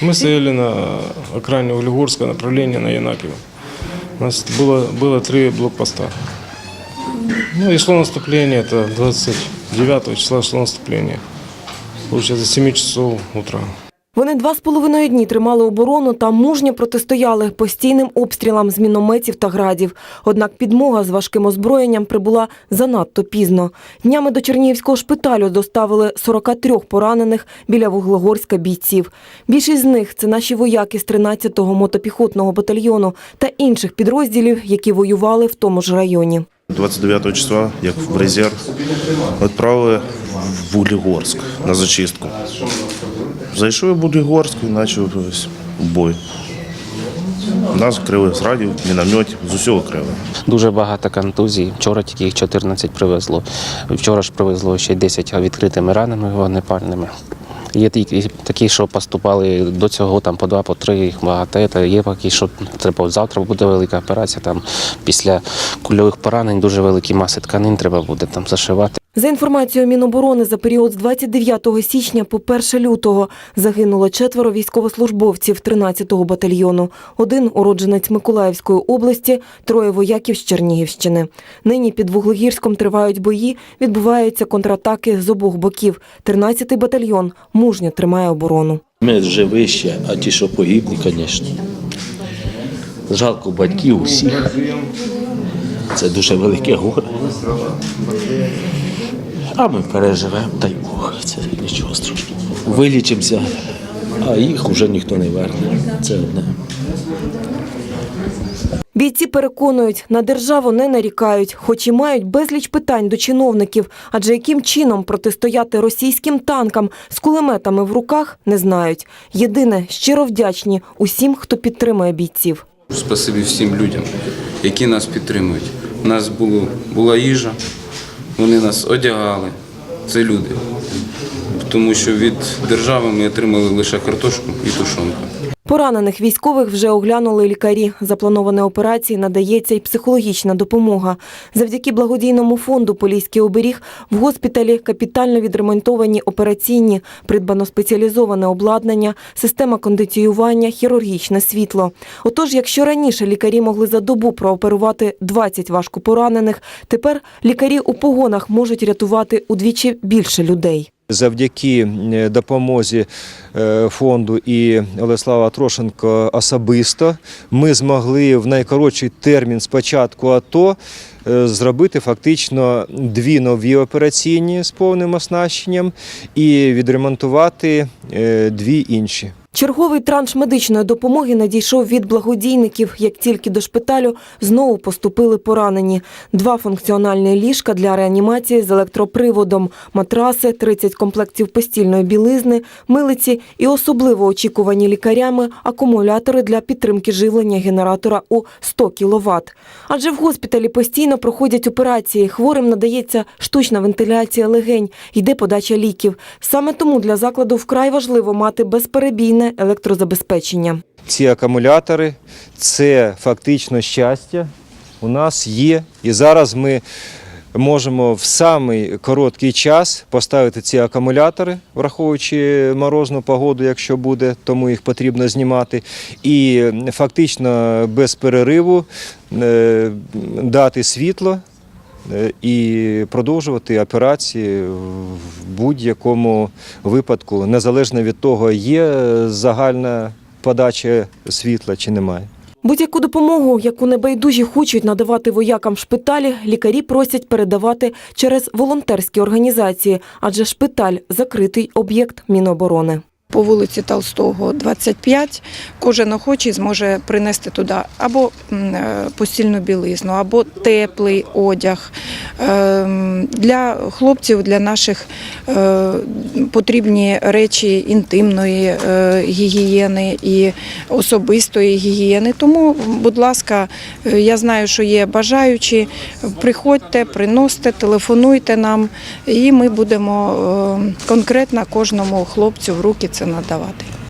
Мы стояли на окраине Углегорска, направление на Янакиево. У нас было, было три блокпоста. Ну и шло наступление, это 29 числа шло наступление. Получается, с 7 часов утра. Вони два з половиною дні тримали оборону та мужньо протистояли постійним обстрілам з мінометів та градів. Однак підмога з важким озброєнням прибула занадто пізно. Днями до Чернігівського шпиталю доставили 43 поранених біля Вуглегорська бійців. Більшість з них це наші вояки з 13-го мотопіхотного батальйону та інших підрозділів, які воювали в тому ж районі. 29 числа, як в резерв, відправили в Углігорськ на зачистку. Зайшов в Углігорськ і почав бой. Нас крили з радіо, мінометів, з усього крили. Дуже багато контузій. Вчора тільки їх 14 привезло. Вчора ж привезло ще 10 відкритими ранами вогнепальними. Є такі, що поступали до цього там по два, по три, їх багато. Є такі, що треба завтра буде велика операція. Там після кульових поранень дуже великі маси тканин треба буде там зашивати. За інформацією Міноборони, за період з 29 січня по 1 лютого загинуло четверо військовослужбовців 13-го батальйону, один уродженець Миколаївської області, троє вояків з Чернігівщини. Нині під Вуглегірськом тривають бої, відбуваються контратаки з обох боків. 13-й батальйон мужньо тримає оборону. Ми вже вище, а ті, що погибли, звісно. Жалко батьків усіх. Це дуже велике горе. А ми переживемо, дай Бог, це нічого страшного. Вилічимося, а їх вже ніхто не верне. Це одне. Бійці переконують, на державу не нарікають, хоч і мають безліч питань до чиновників, адже яким чином протистояти російським танкам з кулеметами в руках, не знають. Єдине, щиро вдячні усім, хто підтримує бійців. Спасибі всім людям, які нас підтримують. У нас було, була їжа, вони нас одягали. Це люди. Тому що від держави ми отримали лише картошку і тушонку. Поранених військових вже оглянули лікарі. Заплановане операції надається й психологічна допомога. Завдяки благодійному фонду Поліський оберіг в госпіталі капітально відремонтовані операційні, придбано спеціалізоване обладнання, система кондиціювання, хірургічне світло. Отож, якщо раніше лікарі могли за добу прооперувати 20 важкопоранених, тепер лікарі у погонах можуть рятувати удвічі більше людей. Завдяки е, допомозі е, фонду і Олеслава Трошенко особисто ми змогли в найкоротший термін спочатку АТО зробити фактично дві нові операційні з повним оснащенням і відремонтувати е, дві інші. Черговий транш медичної допомоги надійшов від благодійників. Як тільки до шпиталю знову поступили поранені. Два функціональні ліжка для реанімації з електроприводом, матраси, 30 комплектів постільної білизни, милиці і особливо очікувані лікарями акумулятори для підтримки живлення генератора у 100 кВт. Адже в госпіталі постійно проходять операції. Хворим надається штучна вентиляція легень, йде подача ліків. Саме тому для закладу вкрай важливо мати безперебійне електрозабезпечення. Ці акумулятори це фактично щастя. У нас є. І зараз ми можемо в самий короткий час поставити ці акумулятори, враховуючи морозну погоду, якщо буде, тому їх потрібно знімати. І фактично без перериву е, дати світло. е, І продовжувати операції в будь-якому випадку, незалежно від того, є загальна подача світла чи немає. Будь-яку допомогу, яку небайдужі хочуть надавати воякам в шпиталі, лікарі просять передавати через волонтерські організації, адже шпиталь закритий об'єкт Міноборони. По вулиці Толстого, 25. Кожен охочий зможе принести туди або е, постільну білизну, або теплий одяг. Ем, Для хлопців, для наших е, потрібні речі інтимної е, гігієни і особистої гігієни. Тому, будь ласка, я знаю, що є бажаючі. Приходьте, приносите, телефонуйте нам, і ми будемо е, конкретно кожному хлопцю в руки це надавати.